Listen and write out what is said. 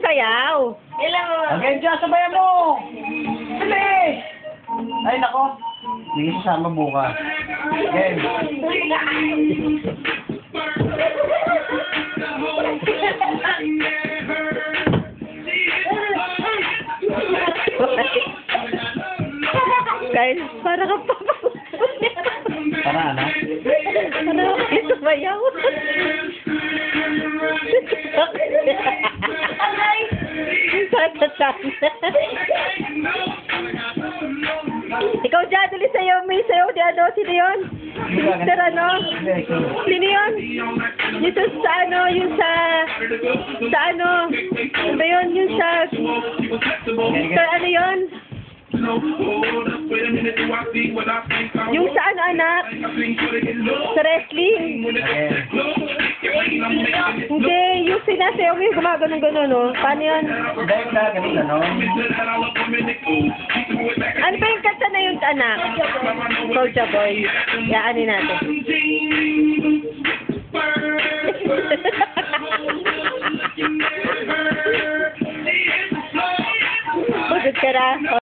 sayaw. Ilan mo? Again, Diyos, sabayan mo! Bilis! Ay, nako. Hindi sasama bukas. Again. Kyle, para ka pa. Para ano? Para ka pa Sakatan. Ikaw dyan, dali sa'yo, may sa'yo, di ano, sino yun? Si Mr. ano? Sino yun? Yung sa, ano, yung sa, sa ano, ano ba yun, yung sa, sa ano yun? Yung sa ano, anak? Sa wrestling? Hindi, yung sinasayaw mo yung gumaganon gano'n, no? Paano yun? Dahil na, ganun ano? Ano ba yung kanta na yung anak? Soulja Boy. Yaanin natin. Pagod ka na.